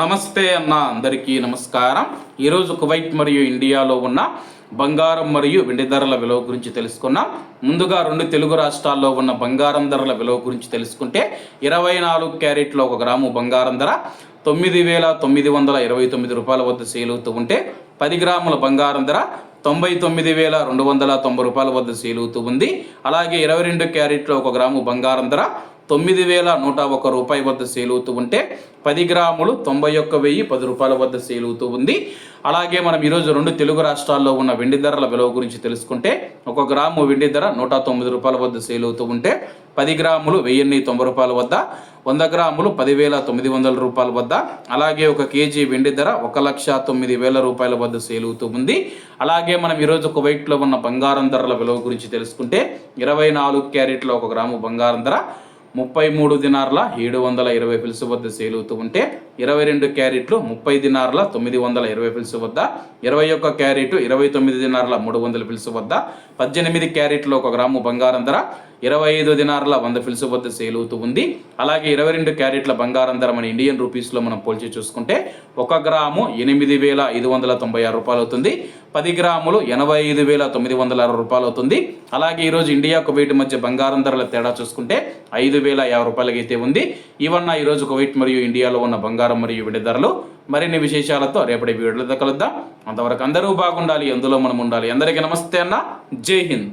నమస్తే అన్న అందరికీ నమస్కారం. ఈరోజు కువైట్ మరియు ఇండియాలో ఉన్న బంగారం మరియు వెండి ధరల విలువ గురించి తెలుసుకున్నాం. ముందుగా రెండు తెలుగు రాష్ట్రాల్లో ఉన్న బంగారం ధరల విలువ గురించి తెలుసుకుంటే ఇరవై నాలుగు క్యారెట్లో ఒక గ్రాము బంగారం ధర తొమ్మిది వేల తొమ్మిది వందల ఇరవై తొమ్మిది రూపాయల వద్ద సేల్ అవుతూ ఉంటే పది గ్రాముల బంగారం ధర తొంభై తొమ్మిది వేల రెండు వందల తొంభై రూపాయల వద్ద సేల్ అవుతూ ఉంది. అలాగే ఇరవై రెండు క్యారెట్లో ఒక గ్రాము బంగారం ధర తొమ్మిది వేల నూట ఒక రూపాయి వద్ద సేల్ అవుతూ ఉంటే పది గ్రాములు తొంభై ఒక్క వెయ్యి పది రూపాయల వద్ద సేల్ అవుతూ ఉంది. అలాగే మనం ఈరోజు రెండు తెలుగు రాష్ట్రాల్లో ఉన్న వెండి ధరల విలువ గురించి తెలుసుకుంటే ఒక గ్రాము వెండి ధర నూట తొమ్మిది రూపాయల వద్ద సేల్ అవుతూ ఉంటే పది గ్రాములు వెయ్యిన్ని తొంభై రూపాయల వద్ద వంద గ్రాములు పదివేల తొమ్మిది వందల రూపాయల వద్ద అలాగే ఒక కేజీ వెండి ధర ఒక లక్ష తొమ్మిది వేల రూపాయల వద్ద సేల్ అవుతూ ఉంది. అలాగే మనం ఈరోజు కువైట్లో ఉన్న బంగారం ధరల విలువ గురించి తెలుసుకుంటే ఇరవై నాలుగు క్యారెట్లో ఒక గ్రాము బంగారం ధర ముప్పై మూడు దినార్ల ఏడు వందల ఇరవై పిలుసు వద్ద సేల్ అవుతూ ఉంటే ఇరవై రెండు క్యారెట్లు ముప్పై దినార్ల తొమ్మిది వందల ఇరవై పిలుసు వద్ద ఇరవై ఒక్క క్యారెట్ ఇరవై తొమ్మిది దినార్ల మూడు వందల పిలుసు వద్ద పద్దెనిమిది క్యారెట్లు ఒక గ్రాము బంగారం ధర ఇరవై ఐదు దినార్ల వంద ఫిల్స్ వద్ద సేల్ అవుతూ ఉంది. అలాగే ఇరవై రెండు క్యారెట్ల బంగారం ధర మన ఇండియన్ రూపీస్లో మనం పోల్చి చూసుకుంటే ఒక గ్రాము ఎనిమిది వేల ఐదు వందల తొంభై ఆరు రూపాయలు అవుతుంది. పది గ్రాములు ఎనభై ఐదు వేల తొమ్మిది వందల అరవై రూపాయలు అవుతుంది. అలాగే ఈరోజు ఇండియా కువైట్ మధ్య బంగారం ధరల తేడా చూసుకుంటే ఐదు వేల యాభై రూపాయలకైతే ఉంది. ఇవన్న ఈరోజు కువైట్ మరియు ఇండియాలో ఉన్న బంగారం మరియు వెండి ధరలు. మరిన్ని విశేషాలతో రేపటి వీడియోలో కలుద్దాం. అంతవరకు అందరూ బాగుండాలి. అందులో మనం ఉండాలి. అందరికీ నమస్తే అన్న. జై హింద్.